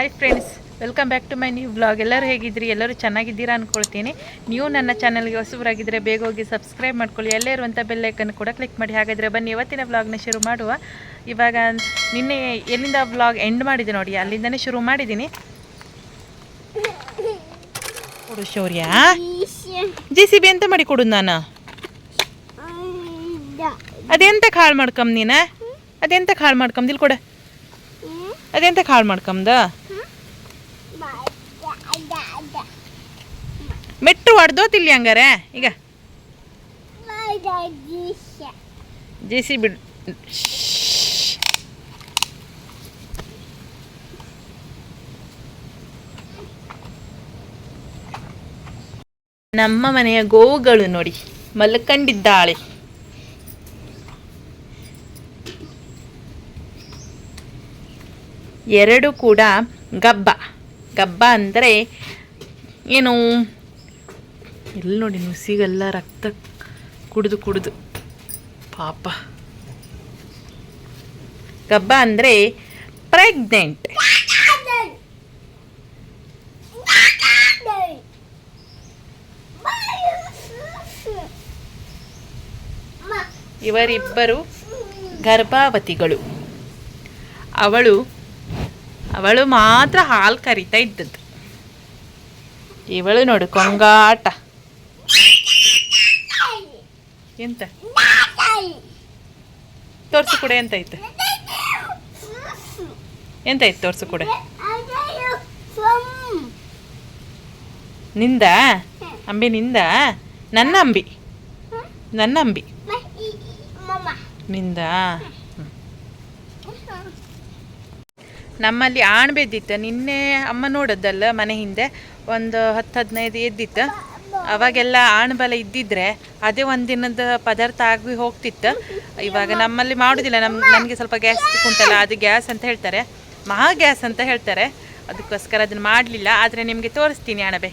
Hi friends welcome back to my new blog ಎಲ್ಲರೂ ಹೇಗಿದ್ದೀರಿ? ಎಲ್ಲರೂ ಚೆನ್ನಾಗಿದ್ದೀರಾ ಅಂದ್ಕೊಳ್ತೀನಿ ನೀವು ನನ್ನ ಚಾನಲ್ಗೆ ಹೊಸಬರಾಗಿದ್ದರೆ ಬೇಗ ಹೋಗಿ ಸಬ್ಸ್ಕ್ರೈಬ್ ಮಾಡ್ಕೊಳ್ಳಿ. ಎಲ್ಲೇ ಇರುವಂಥ ಬೆಲ್ಲೈಕನ್ನು ಕೂಡ ಕ್ಲಿಕ್ ಮಾಡಿ. ಹಾಗಾದರೆ ಬನ್ನಿ ಇವತ್ತಿನ ಬ್ಲಾಗ್ನ ಶುರು ಮಾಡುವ. ಇವಾಗ ನಿನ್ನೆ ಎಲ್ಲಿಂದ ಬ್ಲಾಗ್ ಎಂಡ್ ಮಾಡಿದೆ ನೋಡಿ ಅಲ್ಲಿಂದನೇ ಶುರು ಮಾಡಿದ್ದೀನಿ ಕೊಡು ಶೌರ್ಯ. ಜಿ ಸಿ ಬಿ ಎಂತ ಮಾಡಿ ಕೊಡು ನಾನು? ಅದೆಂತ ಹಾಳು ಮಾಡ್ಕಂಬ ನೀನು? ಅದೆಂತ ಹಾಳು ಇಲ್ಲಿ ಕೊಡ. ಅದೆಂತ ಹಾಳು ಮಾಡ್ಕಂದ ಮೆಟ್ರು ಹೊಡ್ದೋತಿಲ್ಲಿ ಹಂಗಾರೆ? ಈಗ. ಜೆ ಸಿ ಬಿಡ್. ನಮ್ಮ ಮನೆಯ ಗೋವುಗಳು ನೋಡಿ, ಮಲ್ಕೊಂಡಿದ್ದಾಳೆ. ಎರಡು ಕೂಡ ಗಬ್ಬ. ಗಬ್ಬ ಅಂದರೆ ಏನು? ಎಲ್ಲಿ ನೋಡಿ ನುಸಿಗೆಲ್ಲ ರಕ್ತ ಕುಡಿದು ಕುಡಿದು. ಪಾಪ. ಗಬ್ಬ ಅಂದರೆ ಪ್ರೆಗ್ನೆಂಟ್. ಇವರಿಬ್ಬರು ಗರ್ಭಾವತಿಗಳು. ಅವಳು ಅವಳು ಮಾತ್ರ ಹಾಲು ಕರಿತಾ ಇದ್ದದ್ದು. ಇವಳು ನೋಡು ಕೊಂಗಾಟ. ಎಂತ? ತೋರ್ಸು ಕೂಡ ಎಂತಾಯ್ತು ಎಂತಾಯ್ತು ತೋರ್ಸು ಕೂಡ? ನಿಂದ? ಅಂಬಿ ನಿಂದ? ನನ್ನ ಅಂಬಿ. ನನ್ನ ಅಂಬಿ. ನಿಂದ? ನಮ್ಮಲ್ಲಿ ಆಣ್ ಬಿದ್ದಿತ್ತು ನಿನ್ನೆ ಅಮ್ಮ ನೋಡೋದಲ್ಲ ಮನೆ ಹಿಂದೆ, ಒಂದು ಹತ್ತು ಹದಿನೈದು ಎದ್ದಿತ್ತು. ಅವಾಗೆಲ್ಲ ಆಣ್ ಬಲ ಇದ್ದಿದ್ರೆ ಅದೇ ಒಂದಿನದ ಪದಾರ್ಥ ಆಗಿ ಹೋಗ್ತಿತ್ತು. ಇವಾಗ ನಮ್ಮಲ್ಲಿ ಮಾಡೋದಿಲ್ಲ. ನಮ್ ನನಗೆ ಸ್ವಲ್ಪ ಗ್ಯಾಸ್ ಉಂಟಲ್ಲ ಅದು ಗ್ಯಾಸ್ ಅಂತ ಹೇಳ್ತಾರೆ. ಮಹಾ ಗ್ಯಾಸ್ ಅಂತ ಹೇಳ್ತಾರೆ. ಅದಕ್ಕೋಸ್ಕರ ಅದನ್ನು ಮಾಡಲಿಲ್ಲ. ಆದರೆ ನಿಮಗೆ ತೋರಿಸ್ತೀನಿ ಅಣಬೆ.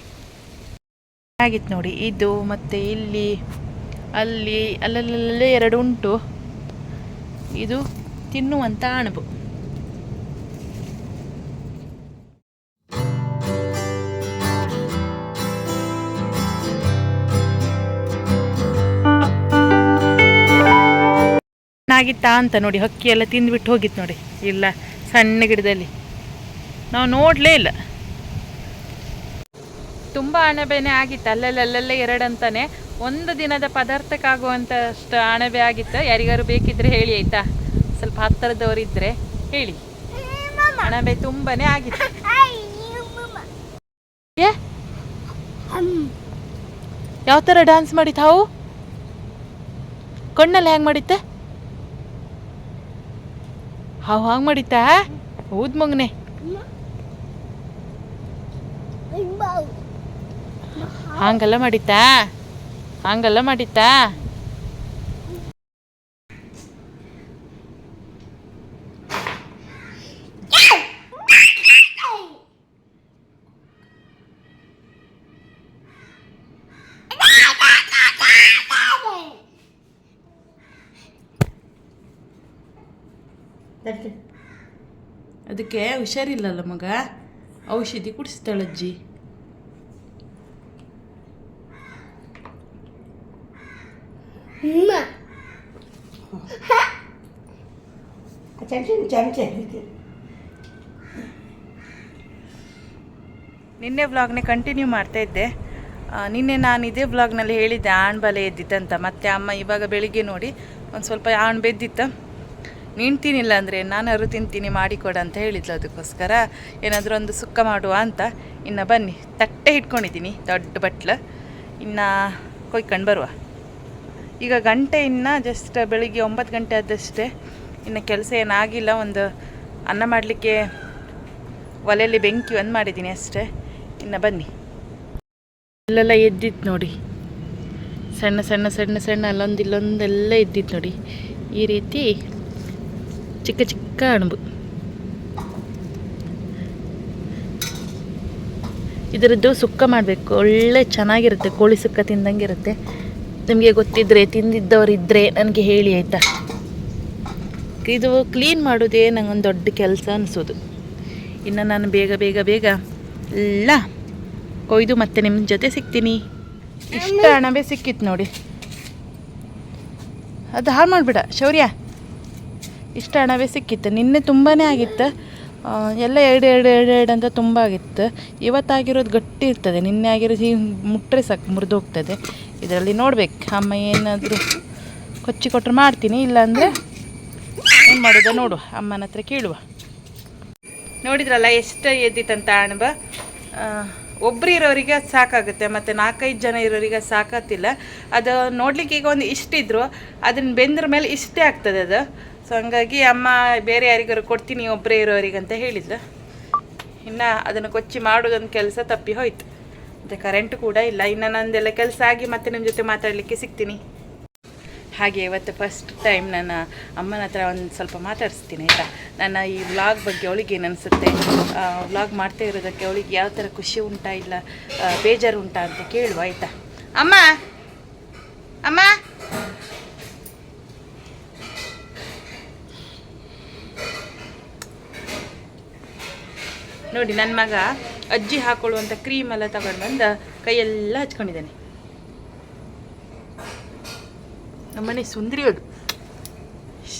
ಆಗಿತ್ತು ನೋಡಿ. ಇದು ಮತ್ತು ಇಲ್ಲಿ, ಅಲ್ಲಿ ಅಲ್ಲಲ್ಲೇ ಎರಡು ಉಂಟು. ಇದು ತಿನ್ನುವಂಥ ಅಣಬು ಆಗಿತ್ತಾ ಅಂತ ನೋಡಿ ಹಕ್ಕಿ ಎಲ್ಲ ತಿಂದುಬಿಟ್ಟು ಹೋಗಿತ್ತು ನೋಡಿ. ಇಲ್ಲ, ಸಣ್ಣ ಗಿಡದಲ್ಲಿ. ನಾವು ನೋಡಲೇ ಇಲ್ಲ. ತುಂಬ ಅಣಬೆನೆ ಆಗಿತ್ತು. ಅಲ್ಲಲ್ಲಿ, ಅಲ್ಲಲ್ಲೇ ಎರಡಂತಾನೆ ಒಂದು ದಿನದ ಪದಾರ್ಥಕ್ಕಾಗುವಂಥಷ್ಟು ಅಣಬೆ ಆಗಿತ್ತು? ಯಾರಿಗಾರು ಬೇಕಿದ್ರೆ ಹೇಳಿ, ಆಯ್ತಾ? ಸ್ವಲ್ಪ ಹತ್ತಿರದವರಿದ್ದರೆ ಹೇಳಿ. ಅಣಬೆ ತುಂಬಾನೇ ಆಗಿತ್ತು. ಯಾವ ಥರ ಡ್ಯಾನ್ಸ್ ಮಾಡಿತ್ತು ಹಾವು? ಕಣ್ಣಲ್ಲಿ ಹ್ಯಾಂಗೆ ಮಾಡಿತ್ತೆ ಹಾವು ಹಾಂಗ್ ಮಾಡಿತ್ತಾ ಹೌದ್ ಮಗನೆ. ಹಾಂಗಲ್ಲ ಮಾಡಿತ್ತಾ ಹಾಂಗಲ್ಲ ಮಾಡಿತ್ತಾ ಅದಕ್ಕೆ ಹುಷಾರಿಲ್ಲಲ್ಲ ಮಗ? ಔಷಧಿ ಕುಡಿಸ್ತಾಳಜ್ಜಿ ನಿನ್ನೆ ವ್ಲಾಗ್ನೇ ಕಂಟಿನ್ಯೂ ಮಾಡ್ತಾ ಇದ್ದೆ. ನಿನ್ನೆ ನಾನು ಇದೇ ವ್ಲಾಗ್ನಲ್ಲಿ ಹೇಳಿದ್ದೆ ಆಣ್ ಬಲೆ ಎದ್ದಿತ್ತಂತ. ಮತ್ತೆ ಅಮ್ಮ ಇವಾಗ ಬೆಳಿಗ್ಗೆ ನೋಡಿ ಒಂದು ಸ್ವಲ್ಪ ಆಣ್ ಬೆದ್ದಿತ್ತು. ನೀನು ತಿನ್ನಿಲ್ಲ ಅಂದರೆ ನಾನಾದ್ರು ತಿಂತೀನಿ ಮಾಡಿಕೊಡ ಅಂತ ಹೇಳಿದ್ಲು ಅದಕ್ಕೋಸ್ಕರ. ಏನಾದರೂ ಒಂದು ಸುಕ್ಕ ಮಾಡುವ ಅಂತ. ಇನ್ನು ಬನ್ನಿ, ತಟ್ಟೆ ಇಟ್ಕೊಂಡಿದ್ದೀನಿ ದೊಡ್ಡ ಬಟ್ಲು. ಇನ್ನು ಕೊಯ್ಕೊಂಡು ಬರುವ. ಈಗ ಗಂಟೆ ಇನ್ನು ಜಸ್ಟ್ ಬೆಳಿಗ್ಗೆ ಒಂಬತ್ತು ಗಂಟೆ ಆದಷ್ಟೇ. ಇನ್ನು ಕೆಲಸ ಏನಾಗಿಲ್ಲ, ಒಂದು ಅನ್ನ ಮಾಡಲಿಕ್ಕೆ ಒಲೆಯಲ್ಲಿ ಬೆಂಕಿ ಒಂದು ಮಾಡಿದ್ದೀನಿ ಅಷ್ಟೇ. ಇನ್ನು ಬನ್ನಿ. ಅಲ್ಲೆಲ್ಲ ಎದ್ದಿತ್ತು ನೋಡಿ. ಸಣ್ಣ ಸಣ್ಣ ಸಣ್ಣ ಸಣ್ಣ ಅಲ್ಲೊಂದು ಇಲ್ಲೊಂದೆಲ್ಲ ಎದ್ದಿತ್ತು ನೋಡಿ. ಈ ರೀತಿ ಚಿಕ್ಕ ಚಿಕ್ಕ ಅಣಬು. ಇದರದ್ದು ಸುಕ್ಕ ಮಾಡಬೇಕು. ಒಳ್ಳೆ ಚೆನ್ನಾಗಿರುತ್ತೆ, ಕೋಳಿ ಸುಕ್ಕ ತಿಂದಂಗೆ ಇರುತ್ತೆ ನಿಮಗೆ ಗೊತ್ತಿದ್ರೆ ತಿಂದಿದ್ದವರಿದ್ದರೆ ನನಗೆ ಹೇಳಿ ಆಯಿತಾ? ಇದು ಕ್ಲೀನ್ ಮಾಡೋದೇ ನಂಗೊಂದು ದೊಡ್ಡ ಕೆಲಸ ಅನಿಸೋದು. ಇನ್ನು ನಾನು ಬೇಗ ಬೇಗ ಬೇಗ ಎಲ್ಲ ಕೊಯ್ದು ಮತ್ತೆ ನಿಮ್ಮ ಜೊತೆ ಸಿಗ್ತೀನಿ. ಇಷ್ಟ ಅಣಬೆ ಸಿಕ್ಕಿತ್ತು ನೋಡಿ. ಅದು ಹಾಳು ಮಾಡಿಬಿಡ. ಶೌರ್ಯ. ಇಷ್ಟ ಹಣವೇ ಸಿಕ್ಕಿತ್ತು. ನಿನ್ನೆ ತುಂಬಾ ಆಗಿತ್ತು. ಎಲ್ಲ ಎರಡು ಎರಡು ಎರಡು ಎರಡು ಅಂತ ತುಂಬ ಆಗಿತ್ತು. ಇವತ್ತಾಗಿರೋದು ಗಟ್ಟಿ ಇರ್ತದೆ. ನಿನ್ನೆ ಆಗಿರೋದು ಹೀಗೆ ಮುಟ್ಟರೆ ಸಾಕು, ಮುರಿದು ಹೋಗ್ತದೆ. ಇದರಲ್ಲಿ ನೋಡ್ಬೇಕು. ಅಮ್ಮ ಏನಾದರೂ ಕೊಚ್ಚಿ ಕೊಟ್ಟರೆ ಮಾಡ್ತೀನಿ, ಇಲ್ಲಾಂದರೆ ಏನು ಮಾಡೋದು ನೋಡು ಅಮ್ಮನ ಹತ್ರ ಕೇಳುವ. ನೋಡಿದ್ರಲ್ಲ, ಎಷ್ಟು ಎದ್ದಿತ್ತಂತ ಅಣಬ ಒಬ್ಬರು ಇರೋರಿಗೆ ಅದು ಸಾಕಾಗುತ್ತೆ. ಮತ್ತು ನಾಲ್ಕೈದು ಜನ ಇರೋರಿಗೆ ಅದು ಸಾಕತ್ತಿಲ್ಲ ಅದು ನೋಡಲಿಕ್ಕೆ ಈಗ ಒಂದು ಇಷ್ಟಿದ್ರು ಅದನ್ನು ಬೆಂದ್ರ ಮೇಲೆ ಇಷ್ಟೇ ಆಗ್ತದೆ ಅದು. ಸೊ ಹಂಗಾಗಿ ಅಮ್ಮ ಬೇರೆ ಯಾರಿಗಾರು ಕೊಡ್ತೀನಿ ಒಬ್ಬರೇ ಇರೋರಿಗೆ ಅಂತ ಹೇಳಿದ್ಲು. ಇನ್ನು ಅದನ್ನು ಕೊಚ್ಚಿ ಮಾಡೋದೊಂದು ಕೆಲಸ ತಪ್ಪಿ ಹೋಯ್ತು. ಮತ್ತು ಕರೆಂಟ್ ಕೂಡ ಇಲ್ಲ. ಇನ್ನು ನಂದೆಲ್ಲ ಕೆಲಸ ಆಗಿ ಮತ್ತೆ ನಿಮ್ಮ ಜೊತೆ ಮಾತಾಡಲಿಕ್ಕೆ ಸಿಗ್ತೀನಿ. ಹಾಗೆ ಇವತ್ತು ಫಸ್ಟ್ ಟೈಮ್ ನನ್ನ ಅಮ್ಮನ ಹತ್ರ ಒಂದು ಸ್ವಲ್ಪ ಮಾತಾಡಿಸ್ತೀನಿ, ಆಯಿತಾ? ನನ್ನ ಈ ವ್ಲಾಗ್ ಬಗ್ಗೆ ಅವಳಿಗೆ ಏನನ್ಸುತ್ತೆ? ವ್ಲಾಗ್ ಮಾಡ್ತಾ ಇರೋದಕ್ಕೆ ಅವಳಿಗೆ ಯಾವ ಥರ ಖುಷಿ ಉಂಟಾ ಇಲ್ಲ ಬೇಜಾರು ಉಂಟಾ ಅಂತ ಕೇಳುವ, ಆಯಿತಾ? ಅಮ್ಮ! ಅಮ್ಮ! ನೋಡಿ ನನ್ನ ಮಗ ಅಜ್ಜಿ ಹಾಕೊಳ್ಳುವಂಥ ಕ್ರೀಮ್ ಎಲ್ಲ ತಗೊಂಡು ಬಂದ ಕೈಯೆಲ್ಲ ಹಚ್ಕೊಂಡಿದ್ದಾನೆ. ನಮ್ಮನೆ ಸುಂದ್ರಿ ಅದು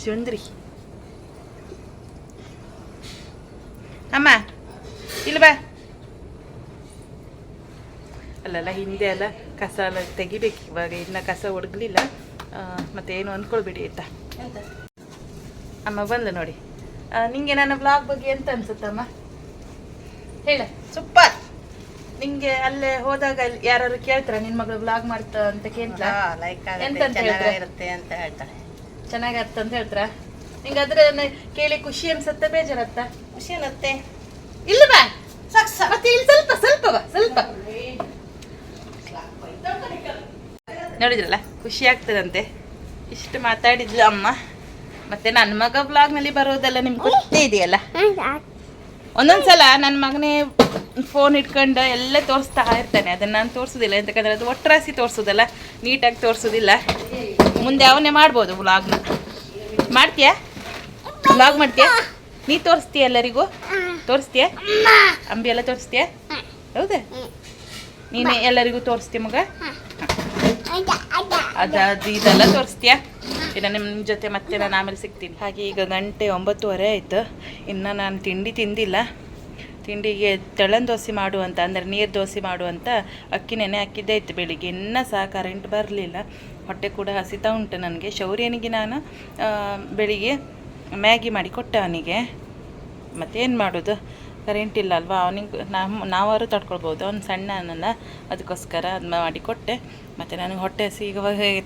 ಸುಂದ್ರಿ. ಅಮ್ಮ ಇಲ್ಲ ಬಾ. ಅಲ್ಲಲ್ಲ ಹಿಂದೆ ಎಲ್ಲ ಕಸ ಎಲ್ಲ ತೆಗಿಬೇಕು. ಇವಾಗ ಇನ್ನು ಕಸ ಒಡಗಲಿಲ್ಲ. ಮತ್ತೆ ಏನು ಅಂದ್ಕೊಳ್ಬೇಡಿ ಆಯ್ತಾ? ಅಮ್ಮ ಬಂದು ನೋಡಿ. ನಿಂಗೆ ನನ್ನ ಬ್ಲಾಗ್ ಬಗ್ಗೆ ಎಂತ ಅನ್ಸುತ್ತಮ್ಮ? ಹೇಳ. ಸೂಪರ್. ನಿಂಗೆ ಅಲ್ಲೇ ಹೋದಾಗ ಯಾರು ಕೇಳ್ತಾರ? ನಿನ್ ಮಗಳು ಬ್ಲಾಗ್ ಮಾಡ್ತ ಅಂತ ಕೇಳ್ತಾ ಲೈಕ್ ಎಂತ ಅಂತ ಹೇಳ್ತಾರೆ? ಚೆನ್ನಾಗಿರುತ್ತೆ ಅಂತ ಹೇಳ್ತಾರೆ. ಚೆನ್ನಾಗತ್ತ ಅಂತ ಹೇಳ್ತಾರ? ನಿಂಗೆ ಅದ್ರ ಕೇಳಿ ಖುಷಿ ಅನ್ಸತ್ತ ಬೇಜಾರತ್ತ ಖುಷಿ ಅನ್ನತ್ತೆ ಇಲ್ಲ ಬಾ. ಮತ್ತೆ ಇಲ್ಲಿ ಸ್ವಲ್ಪ ಸ್ವಲ್ಪ ಸ್ವಲ್ಪ. ನೋಡಿದ್ರಲ್ಲ ಖುಷಿ ಆಗ್ತದಂತೆ. ಇಷ್ಟು ಮಾತಾಡಿದ್ಲು ಅಮ್ಮ. ಮತ್ತೆ ನನ್ನ ಮಗ ಬ್ಲಾಗ್ನಲ್ಲಿ ಬರೋದೆಲ್ಲ ನಿಮ್ಗೆ ಗೊತ್ತೇ ಇದೆಯಲ್ಲ? ಒಂದೊಂದ್ಸಲ ನನ್ನ ಮಗನೇ ಫೋನ್ ಇಟ್ಕೊಂಡು ಎಲ್ಲ ತೋರಿಸ್ತಾ ಇರ್ತಾನೆ. ಅದನ್ನ ನಾನು ತೋರಿಸೋದಿಲ್ಲ. ಎಂತಕ್ಕಂದ್ರೆ ಅದು ಒಟ್ಟರಾಸಿ ತೋರಿಸೋದಲ್ಲ. ನೀಟಾಗಿ ತೋರಿಸೋದಿಲ್ಲ. ಮುಂದೆ ಅವನೇ ಮಾಡ್ಬೋದು ವ್ಲಾಗ್ನ ಮಾಡ್ತೀಯಾ? ವ್ಲಾಗ್ ಮಾಡ್ತೀಯಾ? ನೀ ತೋರಿಸ್ತೀಯ ಎಲ್ಲರಿಗೂ? ತೋರಿಸ್ತೀಯ? ಅಂಬಿ ಎಲ್ಲ ತೋರಿಸ್ತೀಯ? ಹೌದಾ? ನೀನು ಎಲ್ಲರಿಗೂ ತೋರಿಸ್ತೀಯ ಮಗ? ಅದು ಅದು ಇದೆಲ್ಲ ತೋರಿಸ್ತೀಯಾ? ಇನ್ನು ನಿಮ್ಮ ಜೊತೆ ಮತ್ತೆ ನಾನು ಆಮೇಲೆ ಸಿಗ್ತೀನಿ. ಹಾಗೆ ಈಗ ಗಂಟೆ ಒಂಬತ್ತುವರೆ ಆಯಿತು. ಇನ್ನು ನಾನು ತಿಂಡಿ ತಿಂದಿಲ್ಲ. ತಿಂಡಿಗೆ ತೆಳನ್ ದೋಸೆ ಮಾಡು ಅಂತ ಅಂದರೆ ನೀರು ದೋಸೆ ಮಾಡು ಅಂತ ಅಕ್ಕಿ ನೆನೆ ಹಾಕಿದ್ದೇ ಇತ್ತು ಬೆಳಿಗ್ಗೆ. ಇನ್ನೂ ಸಹ ಕರೆಂಟ್ ಬರಲಿಲ್ಲ. ಹೊಟ್ಟೆ ಕೂಡ ಹಸಿತಾ ಉಂಟು ನನಗೆ. ಶೌರ್ಯನಿಗೆ ನಾನು ಬೆಳಿಗ್ಗೆ ಮ್ಯಾಗಿ ಮಾಡಿ ಕೊಟ್ಟೆ ಅವನಿಗೆ. ಮತ್ತೇನು ಮಾಡೋದು? ಕರೆಂಟ್ ಇಲ್ಲ ಅಲ್ವಾ? ಅವನಿಗೆ ನಮ್ಮ ನಾವಾದ್ರು ತಡ್ಕೊಳ್ಬೋದು. ಅವ್ನು ಸಣ್ಣ ಅನ್ನಲ್ಲ. ಅದಕ್ಕೋಸ್ಕರ ಅದು ಮಾಡಿ ಕೊಟ್ಟೆ ಮತ್ತು ನನಗೆ ಹೊಟ್ಟೆ ಹಸಿ ಈಗ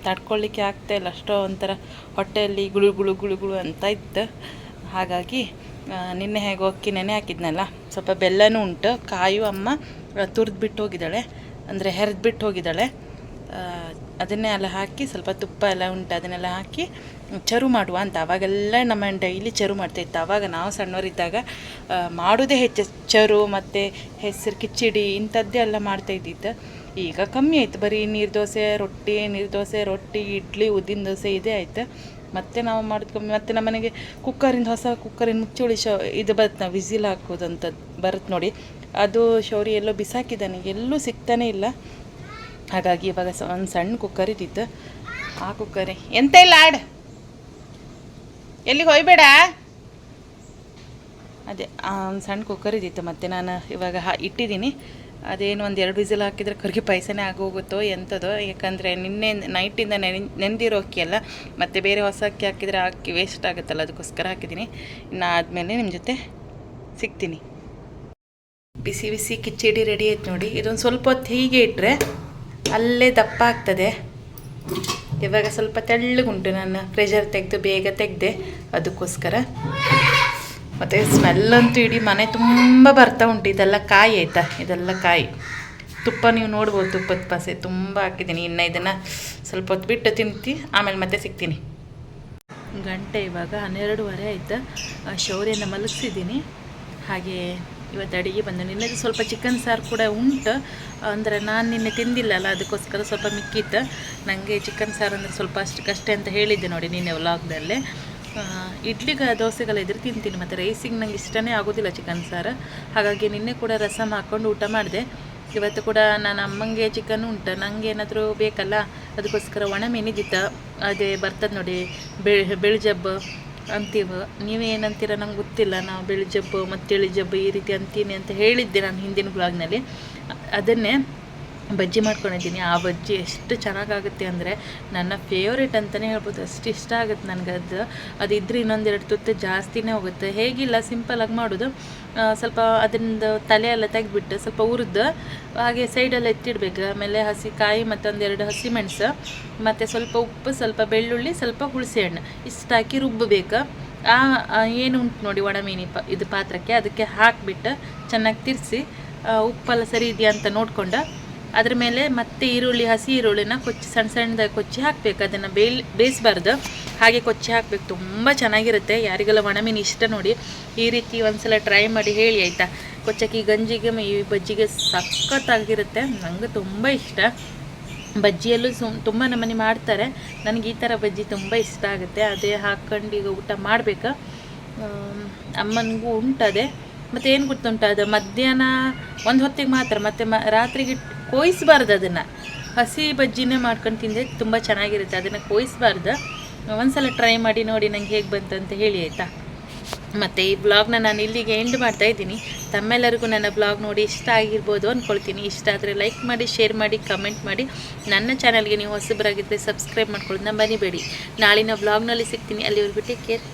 ತಡ್ಕೊಳ್ಳಿಕ್ಕೆ ಆಗ್ತಾ ಇಲ್ಲ. ಅಷ್ಟೋ ಒಂಥರ ಹೊಟ್ಟೆಯಲ್ಲಿ ಗುಳು ಗುಳು ಗುಳು ಗುಳು ಅಂತ ಇತ್ತು. ಹಾಗಾಗಿ ನಿನ್ನೆ ಹೇಗೆ ಅಕ್ಕಿ ನೆನೆ ಹಾಕಿದ್ನಲ್ಲ. ಸ್ವಲ್ಪ ಬೆಲ್ಲನೂ ಉಂಟು. ಕಾಯು ಅಮ್ಮ ತುರಿದು ಬಿಟ್ಟು ಹೋಗಿದ್ದಾಳೆ. ಅಂದರೆ ಹೆರ್ದು ಬಿಟ್ಟು ಹೋಗಿದ್ದಾಳೆ. ಅದನ್ನೇ ಎಲ್ಲ ಹಾಕಿ ಸ್ವಲ್ಪ ತುಪ್ಪ ಎಲ್ಲ ಉಂಟು. ಅದನ್ನೆಲ್ಲ ಹಾಕಿ ಚರು ಮಾಡುವ ಅಂತ. ಅವಾಗೆಲ್ಲ ನಮ್ಮ ಡೈಲಿ ಚರು ಮಾಡ್ತಾಯಿತ್ತು ಅವಾಗ ನಾವು ಸಣ್ಣವರಿದ್ದಾಗ ಮಾಡೋದೇ ಹೆಚ್ಚು. ಚರು ಮತ್ತು ಹೆಸರು ಕಿಚಡಿ ಇಂಥದ್ದೇ ಎಲ್ಲ ಈಗ ಕಮ್ಮಿ ಆಯಿತು. ಬರೀ ನೀರು ದೋಸೆ ರೊಟ್ಟಿ ನೀರು ದೋಸೆ ರೊಟ್ಟಿ, ಇಡ್ಲಿ, ಉದ್ದಿನ ದೋಸೆ ಇದೇ ಆಯಿತು. ಮತ್ತೆ ನಾವು ಮಾಡೋದು ಕಮ್ಮಿ. ಮತ್ತು ನಮ್ಮನೆಗೆ ಕುಕ್ಕರಿಂದ, ಹೊಸ ಕುಕ್ಕರಿನ ಮುಚ್ಚುಳಿ ಶೋ, ಇದು ಬರುತ್ತೆ ನಾವು ವಿಸಿಲ್ ಹಾಕೋದಂತ ಬರುತ್ತೆ ನೋಡಿ. ಅದು ಶೌರಿ ಎಲ್ಲೋ ಬಿಸಾಕಿದ್ದಾನೆ. ಎಲ್ಲೂ ಸಿಗ್ತಾನೇ ಇಲ್ಲ. ಹಾಗಾಗಿ ಇವಾಗ ಒಂದು ಸಣ್ಣ ಕುಕ್ಕರ್ ಇದ್ದಿತ್ತು. ಆ ಕುಕ್ಕರೇ. ಎಂತ ಇಲ್ಲ, ಆಡ್. ಎಲ್ಲಿಗೆ ಹೋಯ್ಬೇಡ ಅದೇ ಒಂದು ಸಣ್ಣ ಕುಕ್ಕರ್ ಇದ್ದಿತ್ತು ಮತ್ತು ನಾನು ಇವಾಗ ಹಾ, ಇಟ್ಟಿದ್ದೀನಿ. ಅದೇನು ಒಂದು ಎರಡು ವಿಸಿಲ್ ಹಾಕಿದರೆ ಕರ್ಗೆ ಪಾಯಸನೇ ಆಗೋಗುತ್ತೋ ಎಂಥದೋ ಯಾಕಂದರೆ ನಿನ್ನೆ ನೈಟಿಂದ ನೆನೆ ನೆಂದಿರೋ ಅಕ್ಕಿ ಅಲ್ಲ ಮತ್ತು ಬೇರೆ ಹೊಸ ಅಕ್ಕಿ ಹಾಕಿದರೆ ಅಕ್ಕಿ ವೇಸ್ಟ್ ಆಗುತ್ತಲ್ಲ, ಅದಕ್ಕೋಸ್ಕರ ಹಾಕಿದ್ದೀನಿ. ಇನ್ನು ಆದಮೇಲೆ ನಿಮ್ಮ ಜೊತೆ ಸಿಗ್ತೀನಿ. ಬಿಸಿ ಬಿಸಿ ಕಿಚಡಿ ರೆಡಿ ಆಯ್ತು ನೋಡಿ. ಇದೊಂದು ಸ್ವಲ್ಪ ಹೊತ್ತು ಹೀಗೆ ಇಟ್ಟರೆ ಅಲ್ಲೇ ದಪ್ಪ ಆಗ್ತದೆ. ಇವಾಗ ಸ್ವಲ್ಪ ತೆಳ್ಳಗುಂಟು ನಾನು ಪ್ರೆಷರ್ ತೆಗೆದು ಬೇಗ ತೆಗೆದೆ ಅದಕ್ಕೋಸ್ಕರ. ಮತ್ತು ಸ್ಮೆಲ್ ಅಂತೂ ಇಡೀ ಮನೆ ತುಂಬ ಬರ್ತಾ ಉಂಟು, ಇದೆಲ್ಲ ಕಾಯಿ ಆಯಿತಾ? ಇದೆಲ್ಲ ಕಾಯಿ. ತುಪ್ಪ ನೀವು ನೋಡ್ಬೋದು, ತುಪ್ಪದ ಪಾಸೆ ತುಂಬ ಹಾಕಿದ್ದೀನಿ. ಇನ್ನು ಇದನ್ನು ಸ್ವಲ್ಪ ಹೊತ್ತು ಬಿಟ್ಟು ತಿಂತಿ, ಆಮೇಲೆ ಮತ್ತೆ ಸಿಗ್ತೀನಿ. ಗಂಟೆ ಇವಾಗ ಹನ್ನೆರಡುವರೆ ಆಯ್ತಾ? ಶೌರ್ಯನ ಮಲಗಿಸಿದ್ದೀನಿ. ಹಾಗೆ ಇವತ್ತು ಅಡುಗೆ ಬಂದು. ನಿನ್ನೆದು ಸ್ವಲ್ಪ ಚಿಕನ್ ಸಾರು ಕೂಡ ಉಂಟು. ಅಂದರೆ ನಾನು ನಿನ್ನೆ ತಿಂದಿಲ್ಲಲ್ಲ, ಅದಕ್ಕೋಸ್ಕರ ಸ್ವಲ್ಪ ಮಿಕ್ಕಿತ್ತು. ನನಗೆ ಚಿಕನ್ ಸಾರು ಅಂದರೆ ಸ್ವಲ್ಪ ಅಷ್ಟಕ್ಕಷ್ಟೇ ಅಂತ ಹೇಳಿದ್ದೆ ನೋಡಿ ನಿನ್ನೆ ವ್ಲಾಗ್ದಲ್ಲಿ ಇಡ್ಲಿಗೆ ದೋಸೆಗಳಿದ್ರೆ ತಿಂತೀನಿ, ಮತ್ತು ರೈಸಿಗೆ ನಂಗೆ ಇಷ್ಟನೇ ಆಗೋದಿಲ್ಲ ಚಿಕನ್ ಸಾರು. ಹಾಗಾಗಿ ನಿನ್ನೆ ಕೂಡ ರಸಮ್ ಹಾಕ್ಕೊಂಡು ಊಟ ಮಾಡಿದೆ. ಇವತ್ತು ಕೂಡ ನನ್ನ ಅಮ್ಮಂಗೆ ಚಿಕನ್ ಉಂಟು. ನನಗೆ ಏನಾದರೂ ಬೇಕಲ್ಲ, ಅದಕ್ಕೋಸ್ಕರ ಒಣ ಮೀನಿದ್ದಿತ್ತು ಅದೇ ಬರ್ತದೆ ನೋಡಿ, ಬೆಳ್, ಬೆಳ್ಜಬ್ಬ. ಅಂತೀವ? ನೀವೇನಂತೀರ? ನಂಗೆ ಗೊತ್ತಿಲ್ಲ. ನಾವು ಬೆಳ್ಜಬ್ಬು ಮತ್ತು ತಿಳಿಜಬ್ಬು ಈ ರೀತಿ ಅಂತೀನಿ ಅಂತ ಹೇಳಿದ್ದೆ ನಾನು ಹಿಂದಿನ ಬ್ಲಾಗ್ನಲ್ಲಿ ಅದನ್ನೇ ಬಜ್ಜಿ ಮಾಡ್ಕೊಂಡಿದ್ದೀನಿ. ಆ ಬಜ್ಜಿ ಎಷ್ಟು ಚೆನ್ನಾಗಾಗುತ್ತೆ ಅಂದರೆ ನನ್ನ ಫೇವ್ರೇಟ್ ಅಂತಲೇ ಹೇಳ್ಬೋದು. ಅಷ್ಟು ಇಷ್ಟ ಆಗುತ್ತೆ ನನಗೆ ಅದು. ಇದ್ರೆ ಇನ್ನೊಂದೆರಡು ತುತ್ತು ಜಾಸ್ತಿನೇ ಹೋಗುತ್ತೆ. ಹೇಗಿಲ್ಲ ಸಿಂಪಲಾಗಿ ಮಾಡೋದು. ಸ್ವಲ್ಪ ಅದರಿಂದ ತಲೆ ಎಲ್ಲ ತೆಗೆದ್ಬಿಟ್ಟು ಸ್ವಲ್ಪ ಹುರಿದು ಹಾಗೆ ಸೈಡಲ್ಲಿ ಎತ್ತಿಡಬೇಕು. ಆಮೇಲೆ ಹಸಿ ಕಾಯಿ ಮತ್ತು ಒಂದೆರಡು ಹಸಿ ಮೆಣಸು, ಮತ್ತು ಸ್ವಲ್ಪ ಉಪ್ಪು, ಸ್ವಲ್ಪ ಬೆಳ್ಳುಳ್ಳಿ, ಸ್ವಲ್ಪ ಹುಣಸೆ ಹಣ್ಣು. ಇಷ್ಟು ಹಾಕಿ ರುಬ್ಬಬೇಕು ಆ ಏನು ಉಂಟು ನೋಡಿ ಒಣಮೀನಿ ಪ, ಇದು ಪಾತ್ರಕ್ಕೆ. ಅದಕ್ಕೆ ಹಾಕಿಬಿಟ್ಟು ಚೆನ್ನಾಗಿ ತಿರ್ಸಿ ಉಪ್ಪೆಲ್ಲ ಸರಿ ಇದೆಯಾ ಅಂತ ನೋಡ್ಕೊಂಡು ಅದ್ರ ಮೇಲೆ ಮತ್ತೆ ಈರುಳ್ಳಿ, ಹಸಿ ಈರುಳ್ಳಿನ ಕೊಚ್ಚಿ, ಸಣ್ಣ ಸಣ್ಣದಾಗಿ ಕೊಚ್ಚಿ ಹಾಕಬೇಕು. ಅದನ್ನು ಬೇಯ್ ಬೇಯಿಸಬಾರ್ದು. ಹಾಗೆ ಕೊಚ್ಚಿ ಹಾಕಬೇಕು. ತುಂಬ ಚೆನ್ನಾಗಿರುತ್ತೆ. ಯಾರಿಗೆಲ್ಲ ಒಣಮೀನು ಇಷ್ಟ ನೋಡಿ, ಈ ರೀತಿ ಒಂದ್ಸಲ ಟ್ರೈ ಮಾಡಿ ಹೇಳಿ, ಆಯಿತಾ? ಕೊಚ್ಚಕ್ಕೆ, ಗಂಜಿಗೆ, ಈ ಬಜ್ಜಿಗೆ ಸಖತ್ತಾಗಿರುತ್ತೆ. ನನಗೆ ತುಂಬ ಇಷ್ಟ. ಬಜ್ಜಿಯಲ್ಲೂ ಸುಮ್ ತುಂಬ ನಮ್ಮನೆ ಮಾಡ್ತಾರೆ. ನನಗೆ ಈ ಥರ ಬಜ್ಜಿ ತುಂಬ ಇಷ್ಟ ಆಗುತ್ತೆ. ಅದೇ ಹಾಕ್ಕೊಂಡು ಈಗ ಊಟ ಮಾಡಬೇಕು. ಅಮ್ಮನಿಗೂ ಉಂಟದೆ. ಮತ್ತು ಏನು ಗೊತ್ತುಂಟು? ಅದು ಮಧ್ಯಾಹ್ನ ಒಂದು ಹೊತ್ತಿಗೆ ಮಾತ್ರ. ಮತ್ತು ಮ, ರಾತ್ರಿಗೆ ಕೊಯ್ಸ್ಬಾರ್ದು ಅದನ್ನು. ಹಸಿ ಬಜ್ಜಿನೇ ಮಾಡ್ಕೊಂಡು ತಿಂದರೆ ತುಂಬ ಚೆನ್ನಾಗಿರುತ್ತೆ. ಅದನ್ನು ಕೋಯಿಸಬಾರ್ದು ಒಂದ್ಸಲ ಟ್ರೈ ಮಾಡಿ ನೋಡಿ ನಂಗೆ ಹೇಗೆ ಬಂತು ಅಂತ ಹೇಳಿ ಆಯಿತಾ? ಮತ್ತು ಈ ಬ್ಲಾಗ್ನ ನಾನು ಇಲ್ಲಿಗೆ ಎಂಡ್ ಮಾಡ್ತಾ ಇದ್ದೀನಿ. ತಮ್ಮೆಲ್ಲರಿಗೂ ನನ್ನ ಬ್ಲಾಗ್ ನೋಡಿ ಇಷ್ಟ ಆಗಿರ್ಬೋದು ಅಂದ್ಕೊಳ್ತೀನಿ ಇಷ್ಟ ಆದರೆ ಲೈಕ್ ಮಾಡಿ ಶೇರ್ ಮಾಡಿ ಕಮೆಂಟ್ ಮಾಡಿ. ನನ್ನ ಚಾನಲ್ಗೆ ನೀವು ಹೊಸಬರಾಗಿದ್ದರೆ ಸಬ್ಸ್ಕ್ರೈಬ್ ಮಾಡ್ಕೊಳ್ಳೋದನ್ನ ಬನ್ನಿಬೇಡಿ ನಾಳಿನ ಬ್ಲಾಗ್ನಲ್ಲಿ ಸಿಗ್ತೀನಿ. ಅಲ್ಲಿವರೆಗೂ ಟೇಕ್ ಕೇರ್